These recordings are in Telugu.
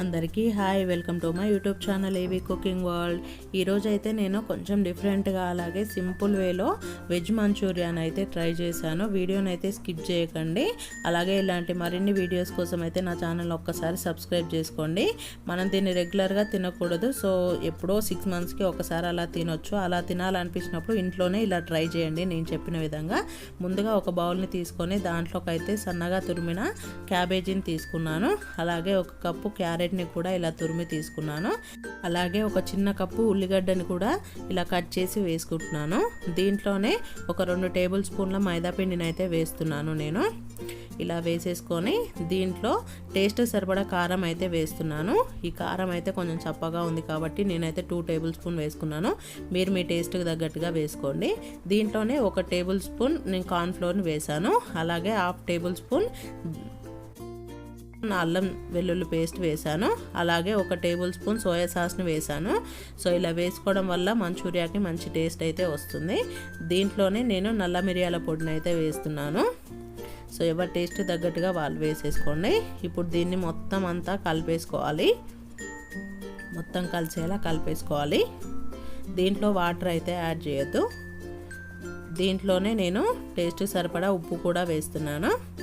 అందరికీ hi welcome to my YouTube channel AV cooking world. ఈరోజు అయితే నేను కొంచెం డిఫరెంట్గా అలాగే సింపుల్ వేలో వెజ్ మంచూరియాన్ అయితే ట్రై చేశాను. వీడియోని అయితే స్కిప్ చేయకండి. అలాగే ఇలాంటి మరిన్ని వీడియోస్ కోసం అయితే నా ఛానల్ ఒక్కసారి సబ్స్క్రైబ్ చేసుకోండి. మనం దీన్ని రెగ్యులర్గా తినకూడదు. సో ఎప్పుడో సిక్స్ మంత్స్కి ఒకసారి అలా తినొచ్చు. అలా తినాలనిపించినప్పుడు ఇంట్లోనే ఇలా ట్రై చేయండి నేను చెప్పిన విధంగా. ముందుగా ఒక బౌల్ని తీసుకొని దాంట్లోకి అయితే సన్నగా తురిమిన క్యాబేజీని తీసుకున్నాను. అలాగే ఒక కప్పు క్యారెట్ని కూడా ఇలా తురిమి తీసుకున్నాను. అలాగే ఒక చిన్న కప్పు ఉల్లిగడ్డని కూడా ఇలా కట్ చేసి వేసుకుంటున్నాను. దీంట్లోనే ఒక రెండు టేబుల్ స్పూన్ల మైదాపిండిని అయితే వేస్తున్నాను నేను. ఇలా వేసేసుకొని దీంట్లో టేస్ట్ సరిపడా కారం అయితే వేస్తున్నాను. ఈ కారం అయితే కొంచెం చప్పగా ఉంది కాబట్టి నేనైతే టూ టేబుల్ స్పూన్ వేసుకున్నాను. మీరు మీ టేస్ట్కి తగ్గట్టుగా వేసుకోండి. దీంట్లోనే ఒక టేబుల్ స్పూన్ నేను కార్న్ఫ్లోర్ని వేసాను అలాగే హాఫ్ టేబుల్ స్పూన్ అల్లం వెల్లుల్లి పేస్ట్ వేసాను అలాగే ఒక టేబుల్ స్పూన్ సోయా సాస్ని వేసాను సో ఇలా వేసుకోవడం వల్ల మంచూరియాకి మంచి టేస్ట్ అయితే వస్తుంది. దీంట్లోనే నేను నల్ల మిరియాల పొడిని అయితే వేస్తున్నాను. సో ఎవరి టేస్ట్ తగ్గట్టుగా వాళ్ళు వేసేసుకోండి. ఇప్పుడు దీన్ని మొత్తం అంతా కలిపేసుకోవాలి. మొత్తం కలిసేలా కలిపేసుకోవాలి. దీంట్లో వాటర్ అయితే యాడ్ చేయొద్దు. దీంట్లోనే నేను టేస్ట్ సరిపడా ఉప్పు కూడా వేస్తున్నాను.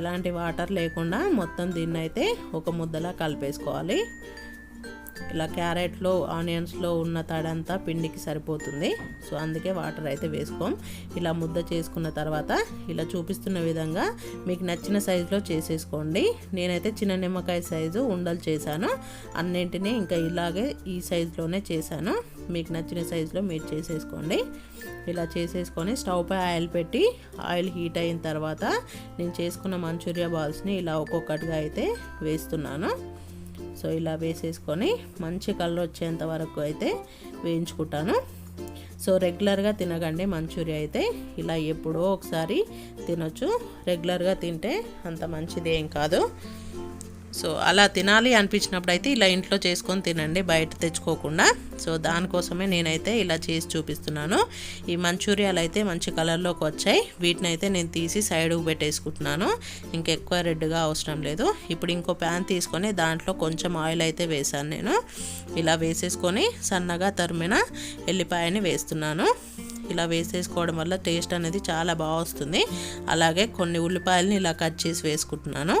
ఎలాంటి వాటర్ లేకుండా మొత్తం దీన్ని అయితే ఒక ముద్దలా కలిపేసుకోవాలి. ఇలా క్యారెట్లో ఆనియన్స్లో ఉన్న తడంతా పిండికి సరిపోతుంది. సో అందుకే వాటర్ అయితే వేసుకోం. ఇలా ముద్ద చేసుకున్న తర్వాత ఇలా చూపిస్తున్న విధంగా మీకు నచ్చిన సైజులో చేసేసుకోండి. నేనైతే చిన్న నిమ్మకాయ సైజు ఉండలు చేశాను. అన్నింటినీ ఇంకా ఇలాగే ఈ సైజులోనే చేశాను. మీకు నచ్చిన సైజులో మీరు చేసేసుకోండి. ఇలా చేసేసుకొని స్టవ్ పై ఆయిల్ పెట్టి ఆయిల్ హీట్ అయిన తర్వాత నేను చేసుకున్న మంచూరియా బాల్స్ని ఇలా ఒక్కొక్కటిగా అయితే వేస్తున్నాను. సో ఇలా వేసేసుకొని మంచి కలర్ వచ్చేంత వరకు అయితే వేయించుకుంటాను. సో రెగ్యులర్గా తినకండి మంచూరియా అయితే. ఇలా ఎప్పుడో ఒకసారి తినొచ్చు. రెగ్యులర్గా తింటే అంత మంచిది ఏం కాదు. సో అలా తినాలి అనిపించినప్పుడు అయితే ఇలా ఇంట్లో చేసుకొని తినండి బయట తెచ్చుకోకుండా. సో దానికోసమే నేనైతే ఇలా చేసి చూపిస్తున్నాను. ఈ మంచూరియాలు అయితే మంచి కలర్లోకి వచ్చాయి. వీటిని అయితే నేను తీసి సైడ్కి పెట్టేసుకుంటున్నాను. ఇంకెక్కువ రెడ్గా అవసరం లేదు. ఇప్పుడు ఇంకో ప్యాన్ తీసుకొని దాంట్లో కొంచెం ఆయిల్ అయితే వేసాను నేను. ఇలా వేసేసుకొని సన్నగా తరిమిన ఎల్లిపాయని వేస్తున్నాను. ఇలా వేసేసుకోవడం వల్ల టేస్ట్ అనేది చాలా బాగా వస్తుంది. అలాగే కొన్ని ఉల్లిపాయలని ఇలా కట్ చేసి వేసుకుంటున్నాను.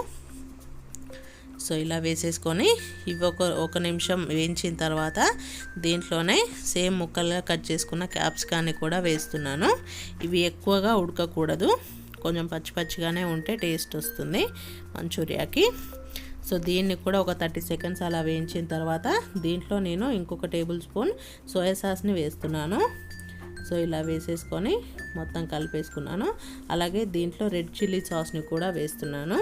సో ఇలా వేసేసుకొని ఇవి ఒక ఒక నిమిషం వేయించిన తర్వాత దీంట్లోనే సేమ్ ముక్కలుగా కట్ చేసుకున్న క్యాప్సికాన్ని కూడా వేస్తున్నాను. ఇవి ఎక్కువగా ఉడకకూడదు. కొంచెం పచ్చి పచ్చిగానే ఉంటే టేస్ట్ వస్తుంది మంచూరియాకి. సో దీన్ని కూడా ఒక థర్టీ సెకండ్స్ అలా వేయించిన తర్వాత దీంట్లో నేను ఇంకొక టేబుల్ స్పూన్ సోయా సాస్ని వేస్తున్నాను. సో ఇలా వేసేసుకొని మొత్తం కలిపేసుకున్నాను. అలాగే దీంట్లో రెడ్ చిల్లీ సాస్ని కూడా వేస్తున్నాను.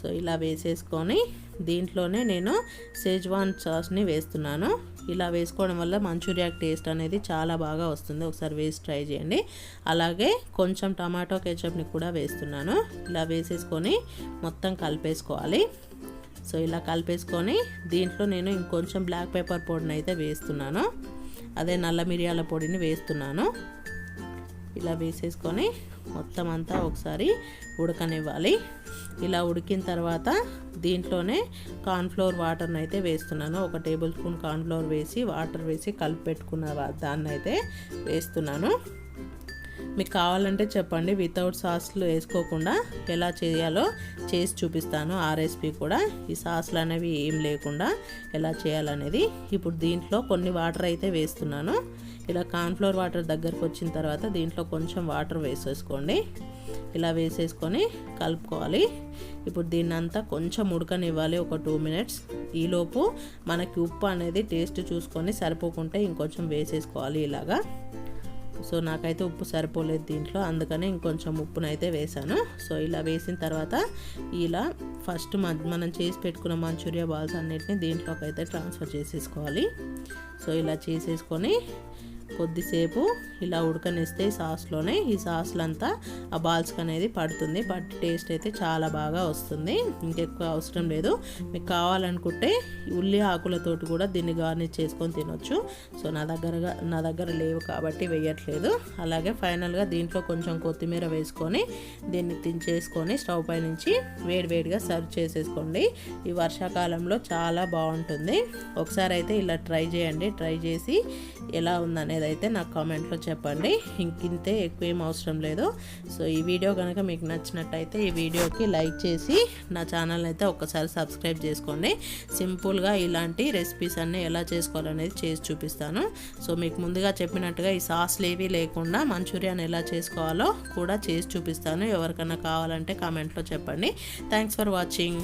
సో ఇలా వేసేసుకొని దీంట్లోనే నేను సేజ్వాన్ సాస్ని వేస్తున్నాను. ఇలా వేసుకోవడం వల్ల మంచూరియా టేస్ట్ అనేది చాలా బాగా వస్తుంది. ఒకసారి వేసి ట్రై చేయండి. అలాగే కొంచెం టమాటో కెచప్ని కూడా వేస్తున్నాను. ఇలా వేసేసుకొని మొత్తం కలిపేసుకోవాలి. సో ఇలా కలిపేసుకొని దీంట్లో నేను ఇంకొంచెం బ్లాక్ పేపర్ పొడిని అయితే వేస్తున్నాను. అదే నల్ల మిరియాల పొడిని వేస్తున్నాను. ఇలా వేసేసుకొని మొత్తం అంతా ఒకసారి ఉడకనివ్వాలి. ఇలా ఉడికిన తర్వాత దీంట్లోనే కార్న్ఫ్లోర్ వాటర్ని అయితే వేస్తున్నాను. ఒక టేబుల్ స్పూన్ కార్న్ఫ్లోర్ వేసి వాటర్ వేసి కలిపి పెట్టుకున్న దాన్ని అయితే వేస్తున్నాను. మీకు కావాలంటే చెప్పండి వితౌట్ సాస్లు వేసుకోకుండా ఎలా చేయాలో చేసి చూపిస్తాను. ఆ రెసిపీ కూడా ఈ సాస్లు అనేవి ఏం లేకుండా ఎలా చేయాలనేది ఇప్పుడు దీంట్లో కొన్ని వాటర్ అయితే వేస్తున్నాను. ఇలా కార్న్ఫ్లోర్ వాటర్ దగ్గరకు వచ్చిన తర్వాత దీంట్లో కొంచెం వాటర్ వేసేసుకోండి. ఇలా వేసేసుకొని కలుపుకోవాలి. ఇప్పుడు దీన్ని అంతా కొంచెం ఉడకనివ్వాలి ఒక టూ మినిట్స్ ఈలోపు మనకి ఉప్పు అనేది టేస్ట్ చూసుకొని సరిపోకుంటే ఇంకొంచెం వేసేసుకోవాలి ఇలాగా. సో నాకైతే ఉప్పు సరిపోలేదు దీంట్లో. అందుకనే ఇంకొంచెం ఉప్పునైతే వేసాను సో ఇలా వేసిన తర్వాత ఇలా ఫస్ట్ మనం చేసి పెట్టుకున్న మంచూరియా బాల్స్ అన్నిటిని దీంట్లోకి అయితే ట్రాన్స్ఫర్ చేసేసుకోవాలి. సో ఇలా చేసేసుకొని కొద్దిసేపు ఇలా ఉడకనిస్తే ఈ సాస్లోనే ఈ సాస్లంతా ఆ బాల్స్కి అనేది పడుతుంది. బట్ టేస్ట్ అయితే చాలా బాగా వస్తుంది. ఇంకెక్కువ అవసరం లేదు. మీకు కావాలనుకుంటే ఉల్లి ఆకులతోటి కూడా దీన్ని గార్నిష్ చేసుకొని తినొచ్చు. సో నా దగ్గరగా నా దగ్గర లేవు కాబట్టి వేయట్లేదు. అలాగే ఫైనల్గా దీంట్లో కొంచెం కొత్తిమీర వేసుకొని దీన్ని తించేసుకొని స్టవ్ పై నుంచి వేడివేడిగా సర్వ్ చేసేసుకోండి. ఈ వర్షాకాలంలో చాలా బాగుంటుంది. ఒకసారి అయితే ఇలా ట్రై చేయండి. ట్రై చేసి ఎలా ఉందనేది అయితే నాకు కామెంట్లో చెప్పండి. ఇంకింతే ఎక్కువ ఏం అవసరం లేదు. సో ఈ వీడియో కనుక మీకు నచ్చినట్టయితే ఈ వీడియోకి లైక్ చేసి నా ఛానల్ అయితే ఒక్కసారి సబ్స్క్రైబ్ చేసుకోండి. సింపుల్గా ఇలాంటి రెసిపీస్ అన్నీ ఎలా చేసుకోవాలనేది చేసి చూపిస్తాను. సో మీకు ముందుగా చెప్పినట్టుగా ఈ సాస్లు ఏవి లేకుండా మంచూరియాన్ ఎలా చేసుకోవాలో కూడా చేసి చూపిస్తాను. ఎవరికైనా కావాలంటే కామెంట్లో చెప్పండి. Thanks for watching.